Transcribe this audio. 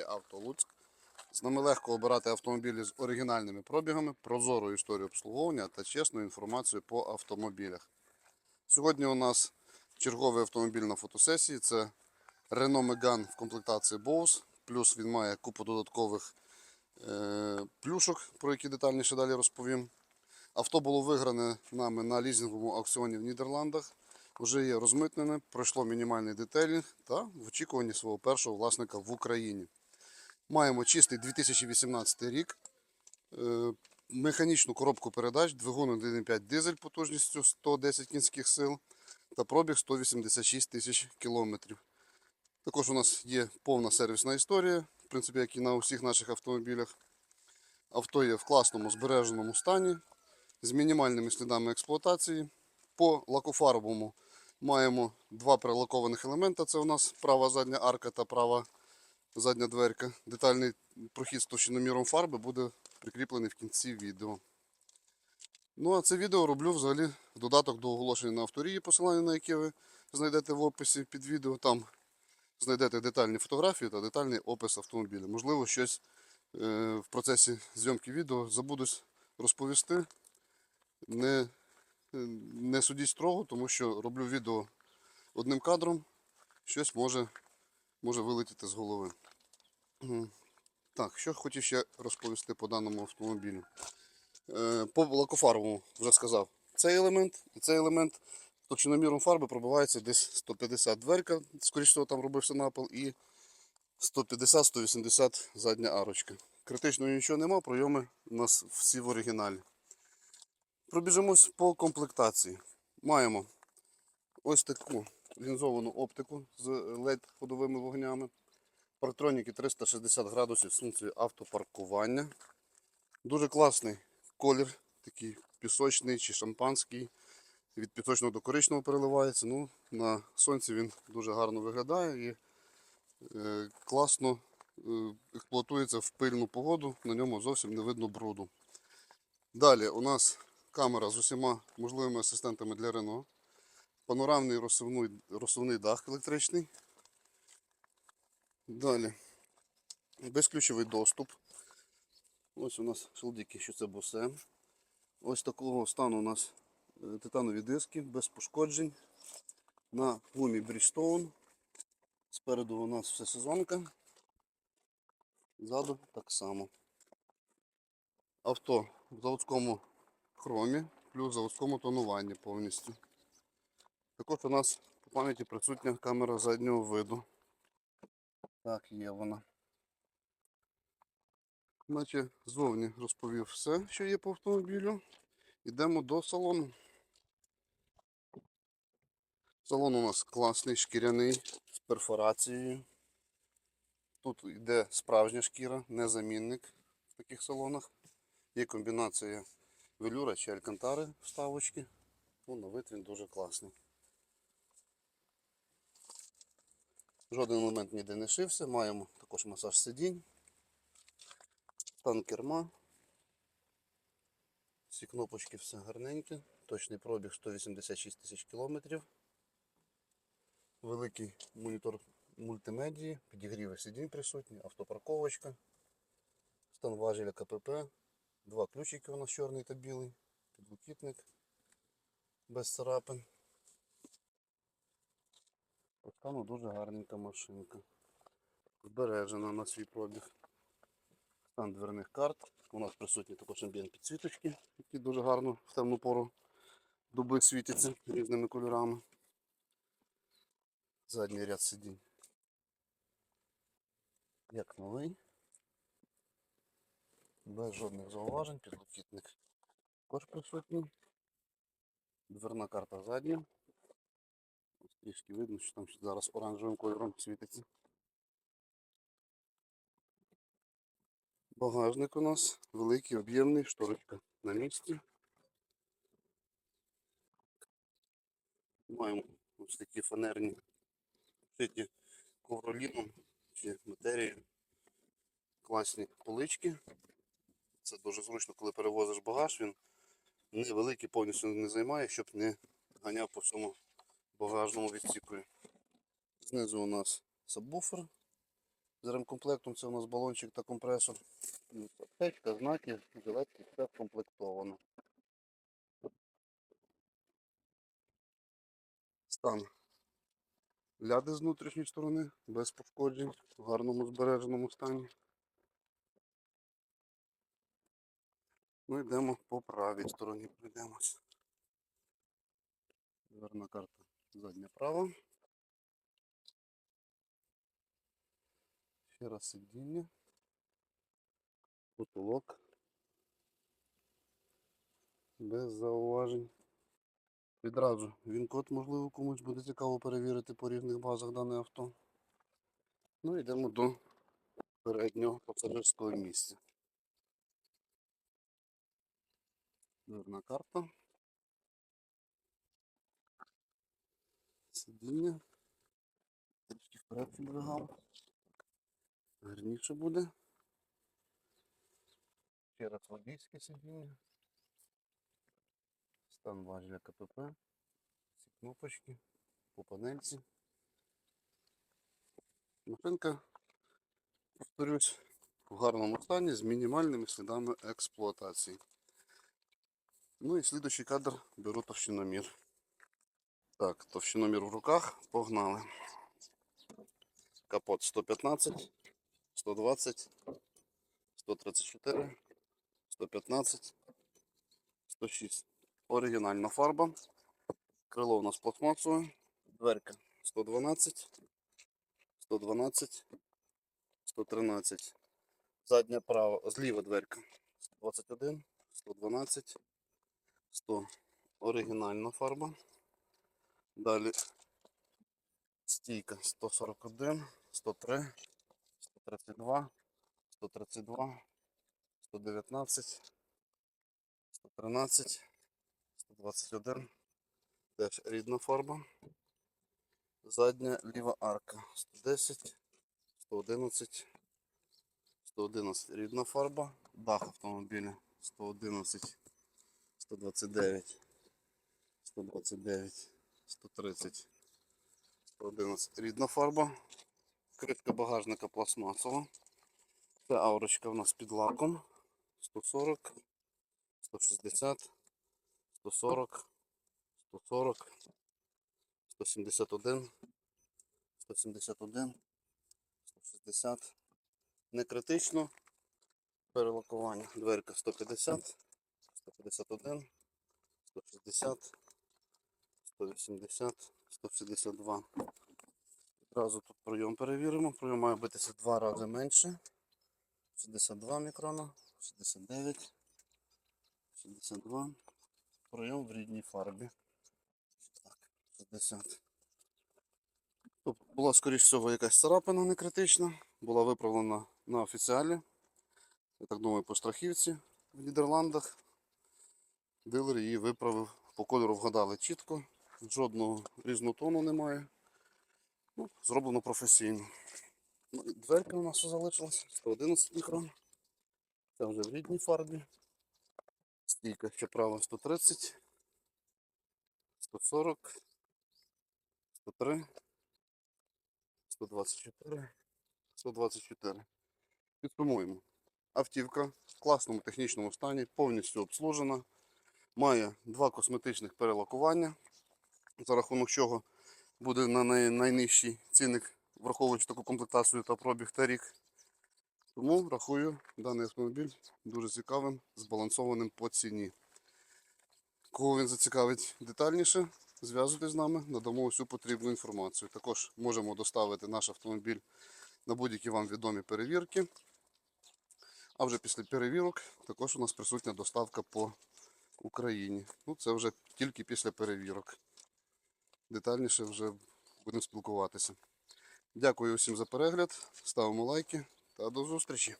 фінансі Авто Луцьк. З нами легко обирати автомобілі з оригінальними пробігами, прозорою історією обслуговування та чесною інформацією по автомобілях. Сьогодні у нас черговий автомобіль на фотосесії. Це Renault Megane в комплектації Bose. Плюс він має купу додаткових е, плюшок, про які детальніше далі розповім. Авто було вигране нами на лізинговому аукціоні в Нідерландах. Вже є розмитнене, пройшло мінімальний детейлінг та в очікуванні свого першого власника в Україні. Маємо чистий 2018 рік, е, механічну коробку передач, двигун 1.5 дизель потужністю 110 кінських сил та пробіг 186 тисяч кілометрів. Також у нас є повна сервісна історія, в принципі, як і на усіх наших автомобілях. Авто є в класному збереженому стані з мінімальними слідами експлуатації. По лакофарбовому маємо два прилакованих елемента. Це у нас права задня арка та права задня дверка. Детальний прохід з товщиноміром фарби буде прикріплений в кінці відео. Ну а це відео роблю взагалі в додаток до оголошення на авторії, посилання на яке ви знайдете в описі під відео. Там знайдете детальні фотографії та детальний опис автомобіля. Можливо, щось е, в процесі зйомки відео забудусь розповісти. Не, не судіть строго, тому що роблю відео одним кадром, щось може, може вилетіти з голови. Так, що хотів ще розповісти по даному автомобілю. Е, По лакофарбовому вже сказав. Цей елемент і цей елемент точноміром фарби пробивається десь 150 дверка, скоріше всього там робився напил, і 150-180 задня арочка. Критичного нічого нема, пройоми у нас всі в оригіналі. Пробіжимось по комплектації. Маємо ось таку лінзовану оптику з LED ходовими вогнями. Парктроніки 360 градусів з функцією автопаркування. Дуже класний колір, такий пісочний чи шампанський. Від пісочного до коричневого переливається. Ну, на сонці він дуже гарно виглядає і е, класно е, експлуатується в пильну погоду, на ньому зовсім не видно бруду. Далі у нас камера з усіма можливими асистентами для Renault. Панорамний розсувний, розсувний дах електричний. Далі безключовий доступ. Ось у нас шилдики, що це босе. Ось такого стану у нас е, титанові диски без пошкоджень. На гумі Bridgestone. Спереду у нас все сезонка. Ззаду так само. Авто в заводському хромі, плюс заводському тонуванні повністю. Також у нас по пам'яті присутня камера заднього виду. Так, є вона. Наче зовні розповів все, що є по автомобілю. Йдемо до салону. Салон у нас класний, шкіряний, з перфорацією. Тут йде справжня шкіра, не замінник в таких салонах. Є комбінація велюра чи алькантари вставочки. Ну, на вид він дуже класний. Жоден елемент ніде не шився. Маємо також масаж сидінь, стан керма. Всі кнопочки все гарненьке. Точний пробіг 186 тисяч кілометрів. Великий монітор мультимедії, підігріви сидінь присутні, автопарковочка, стан важеля КПП, два ключики у нас чорний та білий, підлокітник без царапин. По стану дуже гарненька машинка. Збережена на свій пробіг. Стан дверних карт. У нас присутні також амбієнт підсвіточки, які дуже гарно в темну пору доби світяться різними кольорами. Задній ряд сидінь. Як новий. Без жодних зауважень, підлокітник також присутній. Дверна карта задня. Ось трішки видно, що там зараз оранжевим кольором світиться. Багажник у нас великий, об'ємний, шторочка на місці. Маємо ось такі фанерні шиті ковроліном чи матерією. Класні полички. Це дуже зручно, коли перевозиш багаж, він невеликий, повністю не займає, щоб не ганяв по всьому багажному відсіку. Знизу у нас сабвуфер З ремкомплектом це у нас балончик та компресор. Аптечка, знаки, жилетки, все вкомплектовано. Стан ляди з внутрішньої сторони, без пошкоджень, в гарному збереженому стані. Ну йдемо по правій стороні, пройдемось. Дверна карта задня права. Ще раз сидіння. Потолок. Без зауважень. Відразу він код, можливо, комусь буде цікаво перевірити по різних базах дане авто. Ну йдемо до переднього пасажирського місця. Дверна карта. Сидіння. Трішки вперед підвигав. Гарніше буде. Ще раз водійське сидіння. Стан важеля КПП. Всі кнопочки по панельці. Машинка, повторюсь, в гарному стані з мінімальними слідами експлуатації. Ну і слідуючий кадр беру товщиномір. Так, товщиномір в руках, погнали. Капот 115, 120, 134, 115, 106. Оригінальна фарба. Крило у нас пластмасове. Дверка 112, 112, 113. Задня права, зліва дверка 121, 112, 100. Оригінальна фарба. Далі стійка 141, 103, 132, 132, 119, 113, 121. Теж рідна фарба. Задня ліва арка 110, 111, 111 рідна фарба. Дах автомобіля 111, 129, 129, 130, 111 рідна фарба. Кришка багажника пластмасова. Це аурочка в нас під лаком. 140, 160, 140, 140, 171, 171, 160. Не критично. Перелакування. Дверка 150, 151, 160, 180, 162. Одразу тут пройом перевіримо. Пройом має битися два рази менше. 62 мікрона, 69, 62. Пройом в рідній фарбі. Так, 60. Тут була, скоріш всього, якась царапина не критична. Була виправлена на офіціалі. Я так думаю, по страхівці в Нідерландах. Дилер її виправив. По кольору вгадали чітко. Жодного різнотону немає. Ну, зроблено професійно. Ну, дверка у нас ще залишилась. 111 мікрон. Це вже в рідній фарбі. Стійка ще права 130, 140, 103, 124, 124. Підсумуємо. Автівка в класному технічному стані, повністю обслужена. Має два косметичних перелакування, за рахунок чого буде на неї найнижчий цінник, враховуючи таку комплектацію та пробіг та рік. Тому рахую даний автомобіль дуже цікавим, збалансованим по ціні. Кого він зацікавить детальніше, зв'язуйтесь з нами, надамо всю потрібну інформацію. Також можемо доставити наш автомобіль на будь-які вам відомі перевірки. А вже після перевірок також у нас присутня доставка по Україні. Ну, це вже тільки після перевірок. Детальніше вже будемо спілкуватися. Дякую усім за перегляд, ставимо лайки та до зустрічі!